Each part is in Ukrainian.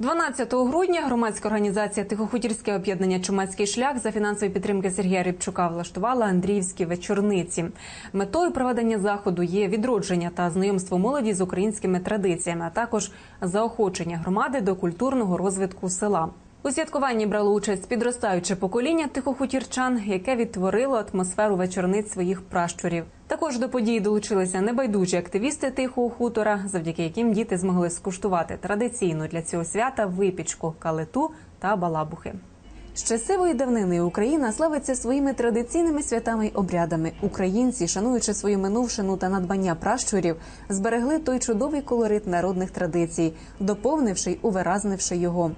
12 грудня громадська організація Тихохутірське об'єднання Чумацький шлях за фінансової підтримки Сергія Рибчука влаштувала Андріївські вечорниці. Метою проведення заходу є відродження та знайомство молоді з українськими традиціями, а також заохочення громади до культурного розвитку села. У святкуванні брало участь підростаюче покоління тихохутірчан, яке відтворило атмосферу вечорниць своїх пращурів. Також до події долучилися небайдужі активісти тихого хутора, завдяки яким діти змогли скуштувати традиційну для цього свята випічку, калиту та балабухи. З часивої давнини Україна славиться своїми традиційними святами й обрядами. Українці, шануючи свою минувшину та надбання пращурів, зберегли той чудовий колорит народних традицій, доповнивши й увиразнивши його.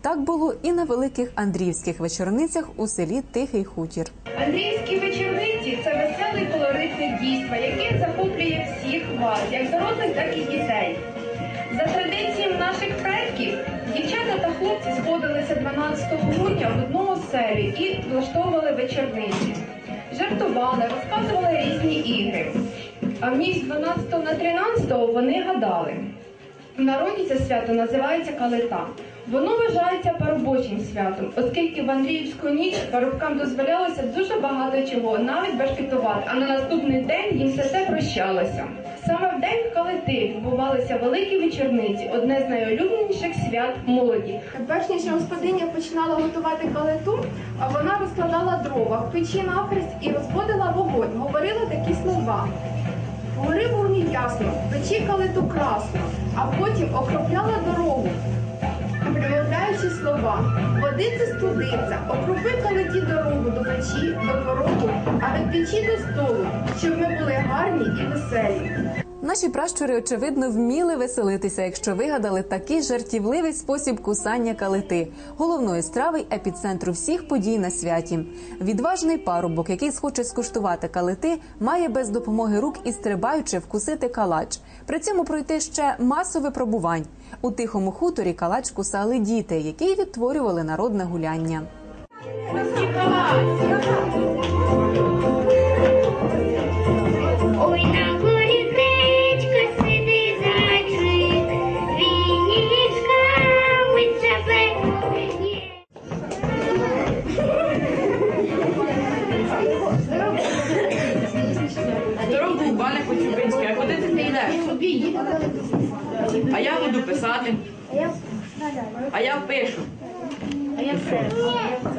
Так було і на великих андріївських вечорницях у селі Тихий Хутір. Андріївські вечорниці це веселе колоритне дійство, яке захоплює всіх вас, як дорослих, так і дітей. За традиціями наших предків, дівчата та хлопці сходилися 12 грудня в одному селі і влаштовували вечорниці. Жартували, розказували різні ігри. А в ніч з 12 на 13 вони гадали. В народі це свято називається калита. Воно вважається парубочим святом, оскільки в Андріївську ніч парубкам дозволялося дуже багато чого, навіть бешкетувати, а на наступний день їм все це прощалося. Саме в день калити відбувалися великі вечорниці, одне з найулюбленіших свят молоді. Перш ніж господиня починала готувати калиту, а вона розкладала дрова в печі навхрест і розводила вогонь. Говорила такі слова. Гори вогні ясно, печі калиту красно, а потім окропляла дорогу, примовляючи слова. Водиться студиться, окропи калиті дорогу до печі, до порогу, а від печі до столу, щоб ми були гарні і веселі. Наші пращури, очевидно, вміли веселитися, якщо вигадали такий жартівливий спосіб кусання калити, головної страви й епіцентру всіх подій на святі. Відважний парубок, який схоче скуштувати калити, має без допомоги рук і стрибаючи вкусити калач. При цьому пройти ще масу випробувань. У тихому хуторі калач кусали діти, які відтворювали народне гуляння. Aí é festa.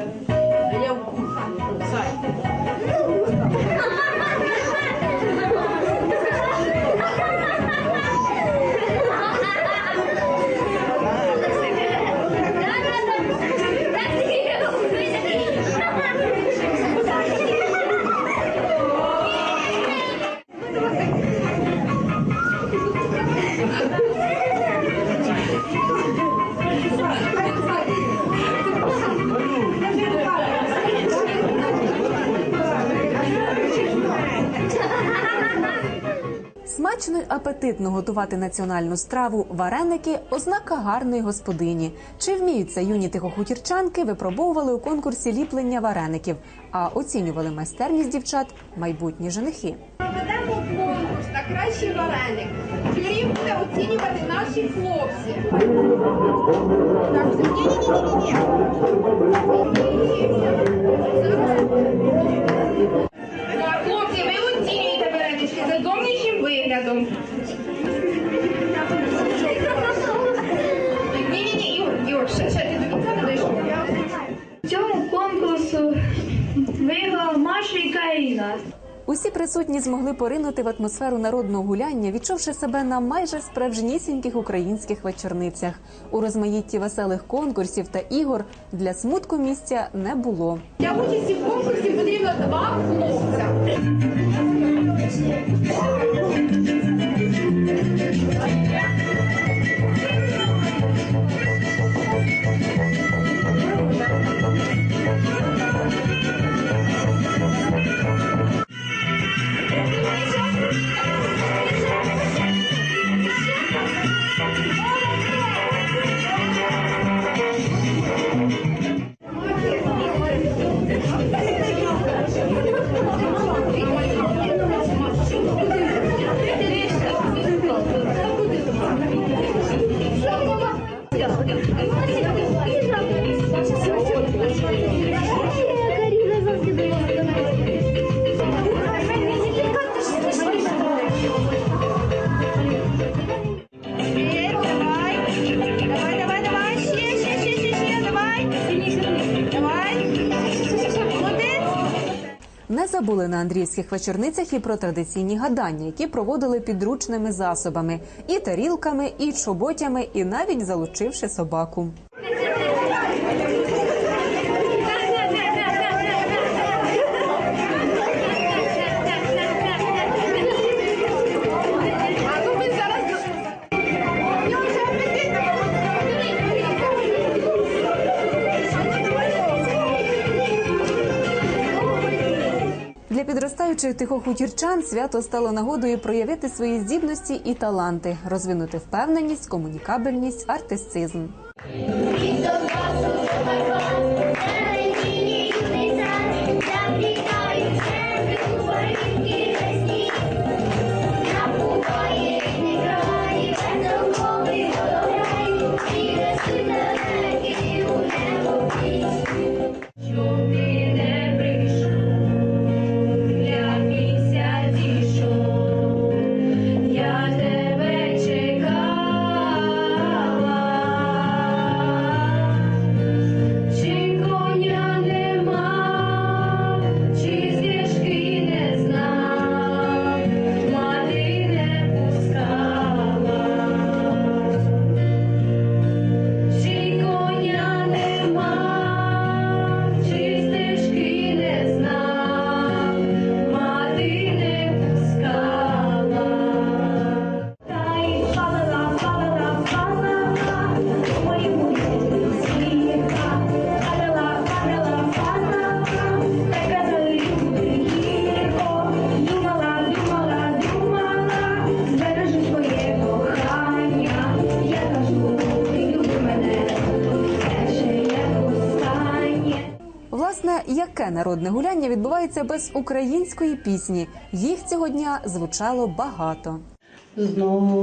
Й апетитно готувати національну страву вареники ознака гарної господині. Чи вміються юні тихохутірчанки випробовували у конкурсі ліплення вареників, а оцінювали майстерність дівчат майбутні женихи. Проведемо конкурс на кращий вареник. Журі буде оцінювати наші хлопці. Так. Ні-ні-ні-ні-ні. Так, виграла Маша і Каріна. Усі присутні змогли поринути в атмосферу народного гуляння, відчувши себе на майже справжнісіньких українських вечорницях. У розмаїтті веселих конкурсів та ігор для смутку місця не було. Для участі в конкурсі потрібно два хлопця. Не забули на андріївських вечорницях і про традиційні гадання, які проводили підручними засобами, і тарілками, і чоботями, і навіть залучивши собаку. Підростаючих тихохутірчан свято стало нагодою проявити свої здібності і таланти, розвинути впевненість, комунікабельність, артистизм. Яке народне гуляння відбувається без української пісні? Їх цього дня звучало багато. Знову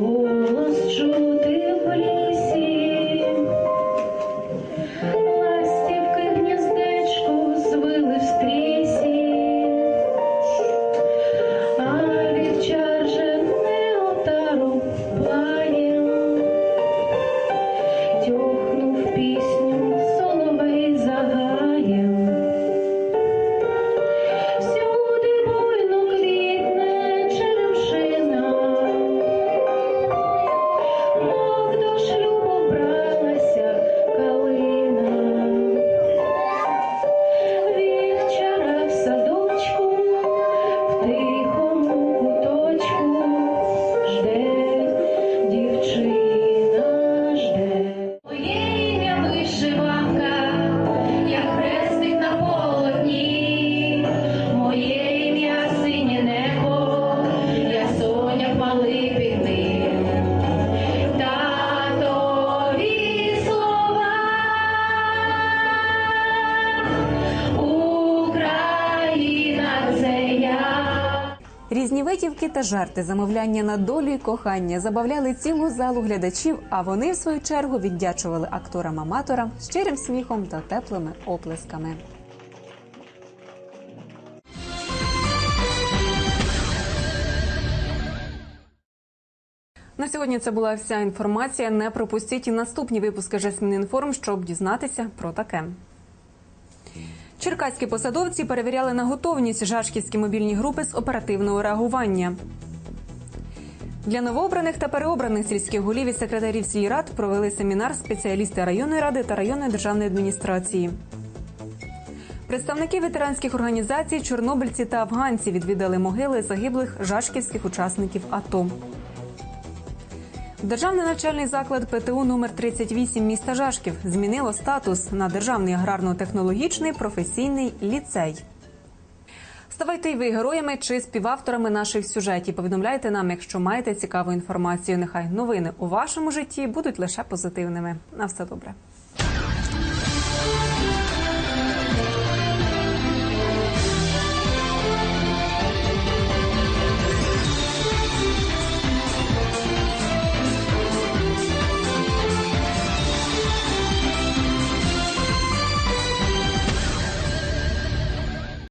голос чути Різні витівки та жарти, замовляння на долю і кохання забавляли цілу залу глядачів, а вони, в свою чергу, віддячували акторам-аматорам щирим сміхом та теплими оплесками. На сьогодні це була вся інформація. Не пропустіть і наступні випуски «Жасмін інформ, щоб дізнатися про таке. Черкаські посадовці перевіряли на готовність жашківські мобільні групи з оперативного реагування. Для новообраних та переобраних сільських голів і секретарів сільрад провели семінар спеціалісти районної ради та районної державної адміністрації. Представники ветеранських організацій, чорнобильці та афганці відвідали могили загиблих жашківських учасників АТО. Державний навчальний заклад ПТУ номер 38 міста Жашків змінило статус на державний аграрно-технологічний професійний ліцей. Ставайте й ви героями чи співавторами наших сюжетів. Повідомляйте нам, якщо маєте цікаву інформацію. Нехай новини у вашому житті будуть лише позитивними. На все добре.